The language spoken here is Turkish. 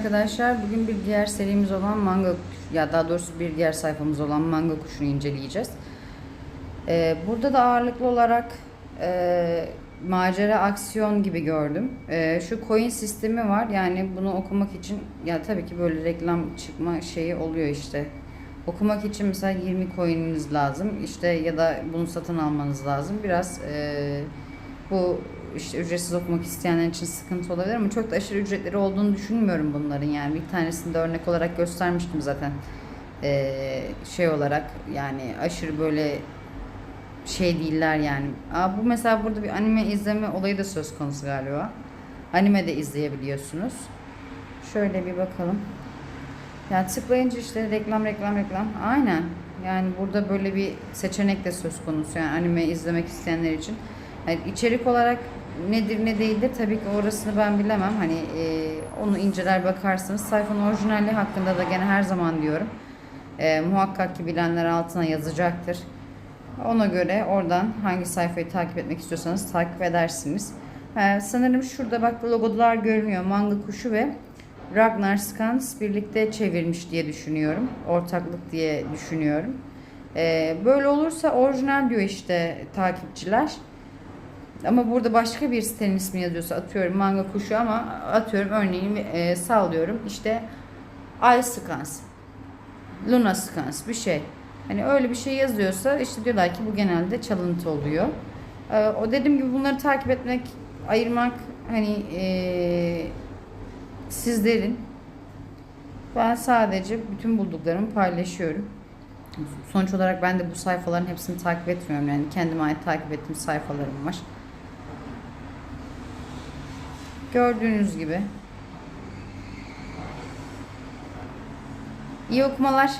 Arkadaşlar bugün bir diğer serimiz olan manga ya daha doğrusu bir diğer sayfamız olan manga kuşunu inceleyeceğiz. Ee, burada da ağırlıklı olarak e, macera aksiyon gibi gördüm. Ee, şu coin sistemi var yani bunu okumak için ya tabii ki böyle reklam çıkma şeyi oluyor işte. Okumak için mesela 20 coin'iniz lazım işte ya da bunu satın almanız lazım. Biraz e, bu işte ücretsiz okumak isteyenler için sıkıntı olabilir ama çok da aşırı ücretleri olduğunu düşünmüyorum bunların yani bir tanesini de örnek olarak göstermiştim zaten Ee, şey olarak yani aşırı böyle şey değiller yani. Aa, bu mesela burada bir anime izleme olayı da söz konusu galiba. Anime de izleyebiliyorsunuz. Şöyle bir bakalım. Ya tıklayınca işte reklam reklam reklam. Aynen. Yani burada böyle bir seçenek de söz konusu. Yani anime izlemek isteyenler için. Yani içerik olarak nedir ne değildir tabii ki orasını ben bilemem. Hani e, onu inceler bakarsınız. Sayfanın orijinali hakkında da gene her zaman diyorum. E, muhakkak ki bilenler altına yazacaktır. Ona göre oradan hangi sayfayı takip etmek istiyorsanız takip edersiniz. Ee, sanırım şurada bak logolar görünüyor. Manga kuşu ve Ragnar Skans birlikte çevirmiş diye düşünüyorum. Ortaklık diye düşünüyorum. Ee, böyle olursa orijinal diyor işte takipçiler. Ama burada başka bir sitenin ismi yazıyorsa atıyorum manga kuşu ama atıyorum örneğin e, sallıyorum işte Ay Skans, Luna Skans bir şey. Hani öyle bir şey yazıyorsa işte diyorlar ki bu genelde çalıntı oluyor. Ee, o dediğim gibi bunları takip etmek, ayırmak hani ee, sizlerin. Ben sadece bütün bulduklarımı paylaşıyorum. Sonuç olarak ben de bu sayfaların hepsini takip etmiyorum. Yani kendime ait takip ettiğim sayfalarım var. Gördüğünüz gibi. İyi okumalar.